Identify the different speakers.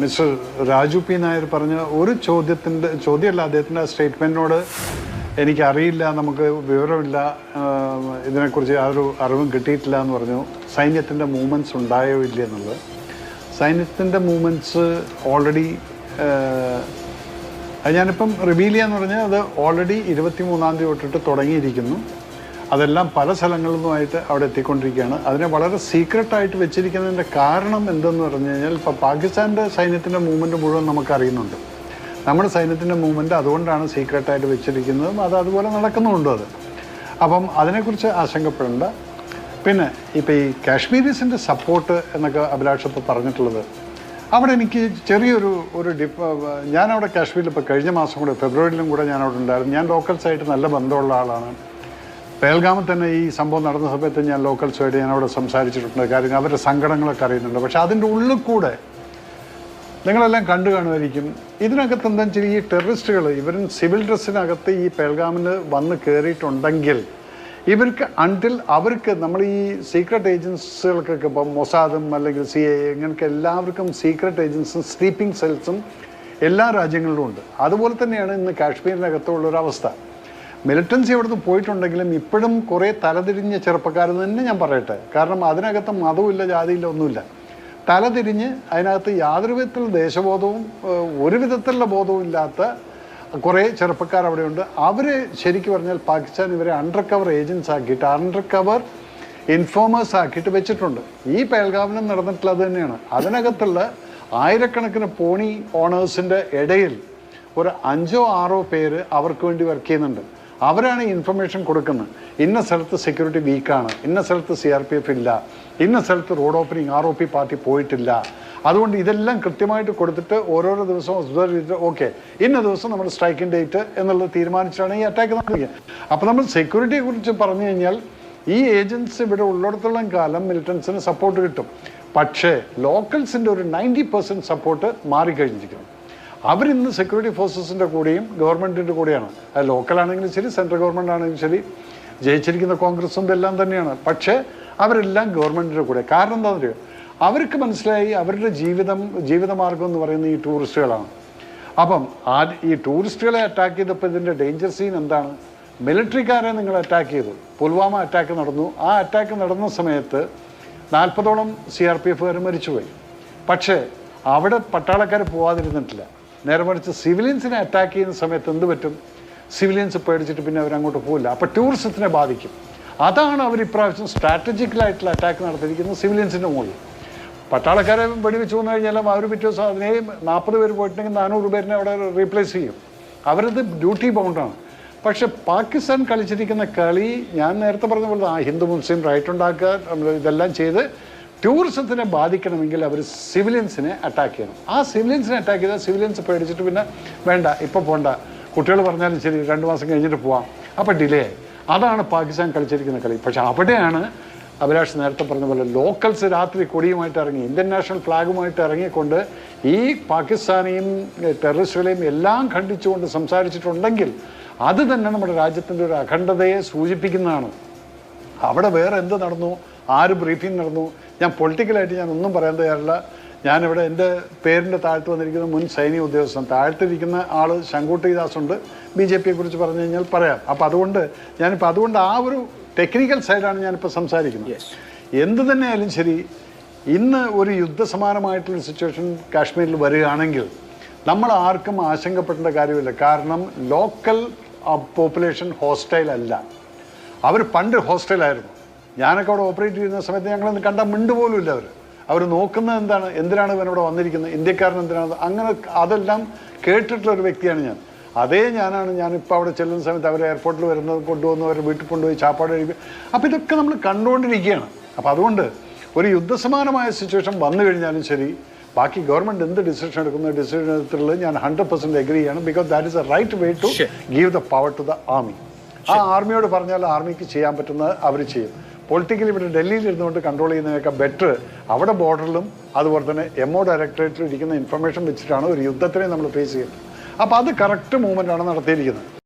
Speaker 1: Mister Raju P Nair പറഞ്ഞ ഒരു ചോദ്യത്തിന്റെ ചോദ്യമല്ല അദ്ദേഹത്തിന്റെ സ്റ്റേറ്റ്മെന്റിനോട് എനിക്കറിയില്ല നമുക്ക് വിവരമില്ല. ഇതിനെക്കുറിച്ച് യാതൊരു അറിവും കിട്ടിയിട്ടില്ല എന്ന് പറഞ്ഞു. സൈന്യത്തിന്റെ മൂവ്മെന്റ്സ് ഉണ്ടായോ ഇല്ല എന്നുള്ളത്. സൈന്യത്തിന്റെ മൂവ്മെന്റ്സ് ഓൾറെഡി ഞാനിപ്പം റിവീൽ ചെയ്യാന്ന് പറഞ്ഞാൽ അത് ഓൾറെഡി ഇരുപത്തി മൂന്നാം തീയതി തൊട്ടിട്ട് തുടങ്ങിയിരിക്കുന്നു. അതെല്ലാം പല സ്ഥലങ്ങളിൽ നിന്നുമായിട്ട് അവിടെ എത്തിക്കൊണ്ടിരിക്കുകയാണ്. അതിനെ വളരെ സീക്രട്ടായിട്ട് വെച്ചിരിക്കുന്നതിന്റെ കാരണം എന്തെന്ന് പറഞ്ഞു കഴിഞ്ഞാൽ ഇപ്പോൾ പാകിസ്ഥാന്റെ സൈന്യത്തിന്റെ മൂവ്മെന്റ് മുഴുവൻ നമുക്ക് അറിയുന്നുണ്ട് നമ്മുടെ സൈന്യത്തിന്റെ മൂവ്മെന്റ് അതുകൊണ്ടാണ് സീക്രട്ടായിട്ട് വെച്ചിരിക്കുന്നതും അത് അതുപോലെ നടക്കുന്നുമുണ്ട് അത്. അപ്പം അതിനെക്കുറിച്ച് ആശങ്കപ്പെടേണ്ട. പിന്നെ ഇപ്പോൾ ഈ കാശ്മീരീസിന്റെ സപ്പോർട്ട് എന്നൊക്കെ അഭിലാഷ് ഇപ്പോൾ പറഞ്ഞിട്ടുള്ളത് അവിടെ എനിക്ക് ചെറിയൊരു ഒരു ഡിഫ് ഞാനവിടെ കാശ്മീരിൽ ഇപ്പോൾ കഴിഞ്ഞ മാസം കൂടെ ഫെബ്രുവരിയിലും കൂടെ ഞാൻ അവിടെ ഉണ്ടായിരുന്നു. ഞാൻ ലോക്കൽസായിട്ട് നല്ല ബന്ധമുള്ള ആളാണ്. പേൽഗാമിൽ തന്നെ ഈ സംഭവം നടന്ന സമയത്ത് ഞാൻ ലോക്കൽസുമായിട്ട് ഞാൻ അവിടെ സംസാരിച്ചിട്ടുണ്ട് കാര്യം അവരുടെ സങ്കടങ്ങളൊക്കെ അറിയുന്നുണ്ട്. പക്ഷെ അതിന്റെ ഉള്ളിൽ കൂടെ നിങ്ങളെല്ലാം കണ്ടു കാണുമായിരിക്കും. ഇതിനകത്ത് എന്താണെന്ന് വെച്ചാൽ ഈ ടെററിസ്റ്റുകൾ ഇവരും സിവിൽ ഡ്രസ്സിനകത്ത് ഈ പേൽഗാമിൽ വന്ന് കയറിയിട്ടുണ്ടെങ്കിൽ ഇവർക്ക് അണ്ടിൽ അവർക്ക് നമ്മൾ ഈ സീക്രട്ട് ഏജൻസികൾക്കൊക്കെ ഇപ്പം മൊസാദും അല്ലെങ്കിൽ സി ഐ ഇങ്ങനൊക്കെ എല്ലാവർക്കും സീക്രട്ട് ഏജൻസും സ്ലീപ്പിംഗ് സെൽസും എല്ലാ രാജ്യങ്ങളിലും ഉണ്ട്. അതുപോലെ തന്നെയാണ് ഇന്ന് കാശ്മീരിനകത്തുള്ള ഒരു അവസ്ഥ. മിലിറ്റൻസി അവിടുന്ന് പോയിട്ടുണ്ടെങ്കിലും ഇപ്പോഴും കുറേ തലതിരിഞ്ഞ ചെറുപ്പക്കാർ തന്നെ ഞാൻ പറയട്ടെ. കാരണം അതിനകത്ത് മതവുമില്ല ജാതിയില്ല ഒന്നുമില്ല. തലതിരിഞ്ഞ് അതിനകത്ത് യാതൊരു വിധത്തിൽ ദേശബോധവും ഒരു വിധത്തിലുള്ള ബോധവും ഇല്ലാത്ത കുറേ ചെറുപ്പക്കാർ അവിടെയുണ്ട്. അവർ ശരിക്കും പറഞ്ഞാൽ പാകിസ്ഥാൻ ഇവരെ അണ്ടർ കവർ ഏജൻസ് ആക്കിയിട്ട് അണ്ടർ കവർ ഇൻഫോമേഴ്സ് ആക്കിയിട്ട് വെച്ചിട്ടുണ്ട്. ഈ പേൽഗാമനം നടന്നിട്ടുള്ളത് തന്നെയാണ്. അതിനകത്തുള്ള ആയിരക്കണക്കിന് പോണി ഓണേഴ്സിന്റെ ഇടയിൽ ഒരു അഞ്ചോ ആറോ പേര് അവർക്ക് വേണ്ടി വർക്ക് ചെയ്യുന്നുണ്ട്. അവരാണ് ഇൻഫർമേഷൻ കൊടുക്കുന്നത്. ഇന്ന സ്ഥലത്ത് സെക്യൂരിറ്റി വീക്കാണ് ഇന്ന സ്ഥലത്ത് സി ആർ പി എഫ് ഇല്ല. ഇന്ന സ്ഥലത്ത് road opening R O P party പോയിട്ടില്ല. അതുകൊണ്ട് ഇതെല്ലാം കൃത്യമായിട്ട് കൊടുത്തിട്ട് ഓരോരോ ദിവസവും ഓക്കെ ഇന്ന ദിവസം നമ്മൾ സ്ട്രൈക്കിംഗ് ഡേറ്റ് എന്നുള്ളത് തീരുമാനിച്ചാണ് ഈ അറ്റാക്ക് നടത്തിയത്. അപ്പോൾ നമ്മൾ സെക്യൂരിറ്റിയെ കുറിച്ച് പറഞ്ഞു കഴിഞ്ഞാൽ ഈ ഏജൻസി ഇവിടെ ഉള്ളിടത്തോളം കാലം മിലിറ്റൻസിന് സപ്പോർട്ട് കിട്ടും. പക്ഷേ ലോക്കൽസിന്റെ ഒരു നയന്റി പെർസെന്റ് സപ്പോർട്ട് മാറിക്കഴിഞ്ഞിരിക്കുന്നു. അവരിന്ന് സെക്യൂരിറ്റി ഫോഴ്സസിന്റെ കൂടെയും ഗവൺമെന്റിന്റെ കൂടെയാണ്. അത് ലോക്കലാണെങ്കിലും ശരി സെൻട്രൽ ഗവൺമെന്റ് ആണെങ്കിലും ശരി. ജയിച്ചിരിക്കുന്ന കോൺഗ്രസും ഇതെല്ലാം തന്നെയാണ്. പക്ഷേ അവരെല്ലാം ഗവൺമെന്റിന്റെ കൂടെ. കാരണം എന്താണെന്ന് അറിയോ? അവർക്ക് മനസ്സിലായി അവരുടെ ജീവിതം ജീവിതമാർഗം എന്ന് പറയുന്നത് ഈ ടൂറിസ്റ്റുകളാണ് അപ്പം ആ ഈ ടൂറിസ്റ്റുകളെ അറ്റാക്ക് ചെയ്തപ്പോൾ ഇതിന്റെ ഡേഞ്ചർ സീൻ എന്താണ്? മിലിറ്ററിക്കാരെ നിങ്ങൾ അറ്റാക്ക് ചെയ്തു. പുൽവാമ അറ്റാക്ക് നടന്നു. ആ അറ്റാക്ക് നടന്ന സമയത്ത് നാൽപ്പതോളം സി ആർ പി എഫുകാർ മരിച്ചുപോയി. പക്ഷേ അവിടെ പട്ടാളക്കാർ പോവാതിരുന്നിട്ടില്ല. നേരെ മറിച്ച് സിവിലിയൻസിനെ അറ്റാക്ക് ചെയ്യുന്ന സമയത്ത് എന്ത് പറ്റും? സിവിലിയൻസ് പേടിച്ചിട്ട് പിന്നെ അവരങ്ങോട്ട് പോകില്ല അപ്പോൾ ടൂറിസത്തിനെ ബാധിക്കും. അതാണ് അവർ ഇപ്രാവശ്യം സ്ട്രാറ്റജിക്കലായിട്ടുള്ള അറ്റാക്ക് നടത്തിയിരിക്കുന്നത് സിവിലിയൻസിന്റെ മുകളിൽ. പട്ടാളക്കാരെ വെടിവെച്ച് വന്നു കഴിഞ്ഞാലും അവർ പിറ്റേ ദിവസം അതിനെയും നാൽപ്പത് പേര് പോയിട്ടുണ്ടെങ്കിൽ നാനൂറ് പേരിനെ അവിടെ റീപ്ലേസ് ചെയ്യും. അവരത് ഡ്യൂട്ടി ബൗണ്ടാണ് പക്ഷെ പാകിസ്ഥാൻ കളിച്ചിരിക്കുന്ന കളി ഞാൻ നേരത്തെ പറഞ്ഞ പോലെ ആ ഹിന്ദു മുസ്ലിം റൈറ്റ് ഉണ്ടാക്കുക ഇതെല്ലാം ചെയ്ത് ടൂറിസത്തിനെ ബാധിക്കണമെങ്കിൽ അവർ സിവിലിയൻസിനെ അറ്റാക്ക് ചെയ്യണം. ആ സിവിലിയൻസിനെ അറ്റാക്ക് ചെയ്താൽ സിവിലിയൻസ് പേടിച്ചിട്ട് പിന്നെ വേണ്ട ഇപ്പോൾ പോണ്ട. കുട്ടികൾ പറഞ്ഞാലും ശരി രണ്ട് മാസം കഴിഞ്ഞിട്ട് പോവാം. അപ്പോൾ ഡിലേ ആയി. അതാണ് പാകിസ്ഥാൻ കളിച്ചിരിക്കുന്ന കളി. പക്ഷെ അവിടെയാണ് അഭിലാഷ് നേരത്തെ പറഞ്ഞ പോലെ ലോക്കൽസ് രാത്രി കൊടിയുമായിട്ട് ഇറങ്ങി ഇന്ത്യൻ നാഷണൽ ഫ്ലാഗുമായിട്ട് ഇറങ്ങിക്കൊണ്ട് ഈ പാകിസ്ഥാനെയും ടെററിസ്റ്റുകളെയും എല്ലാം ഖണ്ഡിച്ചുകൊണ്ട് സംസാരിച്ചിട്ടുണ്ടെങ്കിൽ അത് തന്നെ നമ്മുടെ രാജ്യത്തിന്റെ ഒരു അഖണ്ഡതയെ സൂചിപ്പിക്കുന്നതാണ്. അവിടെ വേറെ എന്ത് നടന്നു? ആര് ബ്രീഫിംഗ് നടന്നു? ഞാൻ പൊളിറ്റിക്കലായിട്ട് ഞാൻ ഒന്നും പറയാൻ തയ്യാറില്ല. ഞാനിവിടെ എന്റെ പേരിന്റെ താഴ്ത്ത് വന്നിരിക്കുന്ന മുൻ സൈനിക ഉദ്യോഗസ്ഥൻ. താഴ്ത്തിരിക്കുന്ന ആൾ ശങ്കൂട്ടി ദാസ് ഉണ്ട് ബി ജെ പിയെ കുറിച്ച് പറഞ്ഞു കഴിഞ്ഞാൽ പറയാം. അപ്പം അതുകൊണ്ട് ഞാനിപ്പോൾ അതുകൊണ്ട് ആ ഒരു ടെക്നിക്കൽ സൈഡാണ് ഞാനിപ്പോൾ സംസാരിക്കുന്നത്. എന്ത് തന്നെയായാലും ശരി ഇന്ന് ഒരു യുദ്ധസമാനമായിട്ടുള്ള സിറ്റുവേഷൻ കാശ്മീരിൽ വരികയാണെങ്കിൽ നമ്മൾ ആർക്കും ആശങ്കപ്പെടേണ്ട കാര്യമില്ല. കാരണം ലോക്കൽ പോപ്പുലേഷൻ ഹോസ്റ്റൈൽ അല്ല. അവർ പണ്ട് ഹോസ്റ്റലായിരുന്നു ഞാനൊക്കെ അവിടെ ഓപ്പറേറ്റ് ചെയ്യുന്ന സമയത്ത് ഞങ്ങളൊന്ന് കണ്ട മിണ്ട് പോലും ഇല്ല അവർ അവർ നോക്കുന്നത് എന്താണ്? എന്തിനാണ് ഇവൻ ഇവിടെ വന്നിരിക്കുന്നത്? ഇന്ത്യക്കാരൻ എന്തിനാണ്? അങ്ങനെ അതെല്ലാം കേട്ടിട്ടുള്ള ഒരു വ്യക്തിയാണ് ഞാൻ. അതേ ഞാനാണ് ഞാനിപ്പോൾ അവിടെ ചെല്ലുന്ന സമയത്ത് അവർ എയർപോർട്ടിൽ വരുന്നത് കൊണ്ടുവന്ന് അവർ വീട്ടിൽ കൊണ്ടുപോയി ചാപ്പാട് കഴിക്കും അപ്പോൾ ഇതൊക്കെ നമ്മൾ കണ്ടുകൊണ്ടിരിക്കുകയാണ്. അപ്പോൾ അതുകൊണ്ട് ഒരു യുദ്ധസമാനമായ സിറ്റുവേഷൻ വന്നു കഴിഞ്ഞാലും ശരി ബാക്കി ഗവൺമെന്റ് എന്ത് ഡിസിഷൻ എടുക്കുന്ന ഡിസിഷൻ എടുത്തിട്ടുള്ളത് ഞാൻ ഹൺഡ്രഡ് പെർസെന്റ് എഗ്രി ചെയ്യണം. Because that is a right way to give the power to the army ആ ആർമിയോട് പറഞ്ഞാൽ ആർമിക്ക് ചെയ്യാൻ പറ്റുന്നത് അവർ ചെയ്യും. പൊളിറ്റിക്കലി ഇവിടെ ഡൽഹിയിൽ ഇരുന്നുകൊണ്ട് കൺട്രോൾ ചെയ്യുന്നതിനൊക്കെ ബെറ്റർ അവിടെ ബോർഡറിലും അതുപോലെ തന്നെ എം ഒ ഡയറക്ടറേറ്റിൽ ഇരിക്കുന്ന ഇൻഫർമേഷൻ വെച്ചിട്ടാണ് ഒരു യുദ്ധത്തിനെ നമ്മൾ ഫേസ് ചെയ്യുന്നത്. അപ്പോൾ അത് കറക്റ്റ് മൂവ്മെന്റ് ആണ് നടത്തിയിരിക്കുന്നത്.